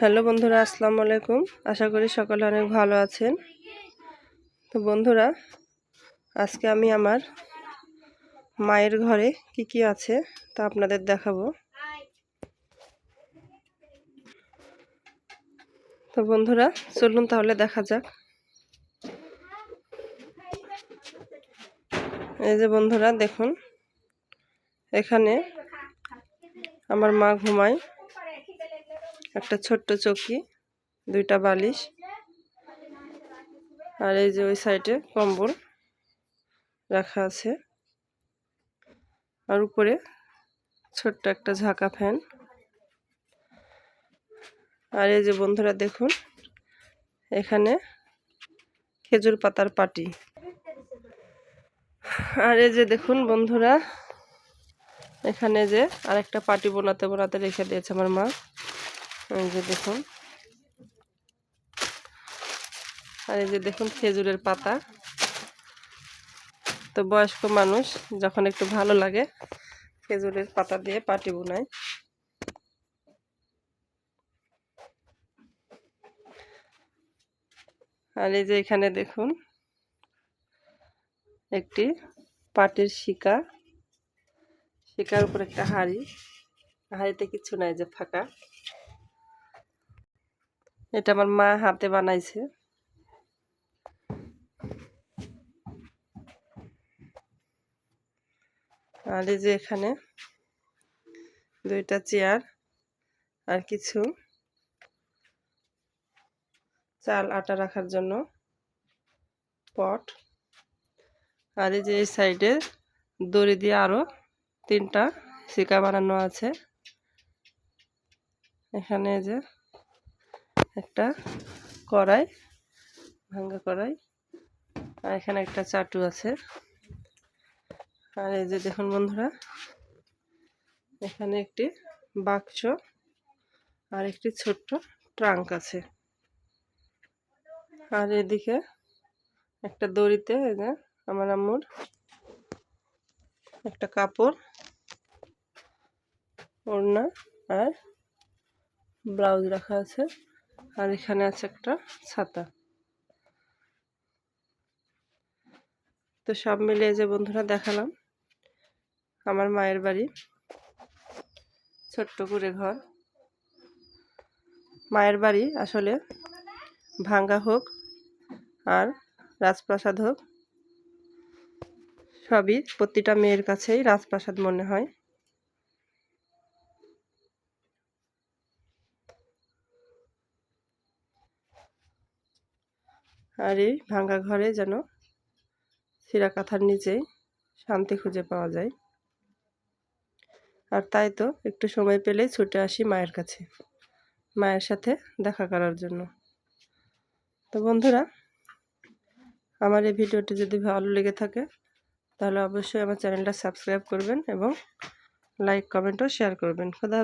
Hello বন্ধুরা, আসসালামু আলাইকুম। আশা করি সকলে অনেক ভালো আছেন। তো বন্ধুরা, আজকে আমি আমার মায়ের ঘরে কি কি আছে তা আপনাদের দেখাবো। তো বন্ধুরা, চলুন তাহলে দেখা যাক। এই যে বন্ধুরা, দেখুন, এখানে আমার মা ঘুমায়। একটা ছোট্ট চকি, দুইটা বালিশ আর এই যে ওই সাইডে কম্বল রাখা আছে। আর উপরে ছোট্ট একটা ঝাঁকা ফ্যান। আর এই যে বন্ধুরা দেখুন, এখানে খেজুর পাতার পাটি। আর এই যে দেখুন বন্ধুরা, এখানে যে আরেকটা পাটি বোনাতে বোনাতে রেখে দিয়েছে আমার মা। এই যে দেখুন। আর এই যে দেখুন খেজুরের পাতা। তো বয়স্ক মানুষ যখন একটু ভালো লাগে, খেজুরের পাতা দিয়ে পাটি বোনায়। আর এই যে এখানে দেখুন, একটি পাটের শিকা। শিকার উপর একটা হাড়ি। হাড়িতে কিছু নাই যে ফাঁকা। এটা আমার মা হাতে বানাইছে। আর এই যে এখানে দুইটা চেয়ার আর কিছু চাল আটা রাখার জন্য পট। আর এই যে এই সাইডে দড়ি দিয়ে আরও তিনটা শিকা বানানো আছে। এখানে যে একটা কড়াই, ভাঙ্গা কড়াই, আর এখানে একটা চাটু আছে। আর এই যে দেখুন বন্ধুরা, এখানে একটি বাক্স আর একটি ছোট্ট ট্রাঙ্ক আছে। আর এদিকে একটা দড়িতে আমার আম্মুর একটা কাপড়, ওড়না আর ব্লাউজ রাখা আছে। আর এখানে আছে একটা ছাতা। তো সব মিলিয়ে যে বন্ধুরা দেখালাম, আমার মায়ের বাড়ি, ছোট্ট করে ঘর। মায়ের বাড়ি আসলে ভাঙ্গা হোক আর রাজপ্রাসাদ হোক, সবই প্রতিটা মেয়ের কাছেই রাজপ্রাসাদ মনে হয়। আর এই ভাঙ্গা ঘরে যেন কাঁথার নিচেই শান্তি খুঁজে পাওয়া যায়। আর তাই তো একটু সময় পেলেই ছুটে আসি মায়ের কাছে, মায়ের সাথে দেখা করার জন্য। তো বন্ধুরা, আমার এই ভিডিওটি যদি ভালো লেগে থাকে, তাহলে অবশ্যই আমার চ্যানেলটা সাবস্ক্রাইব করবেন এবং লাইক কমেন্টও শেয়ার করবেন। খোদা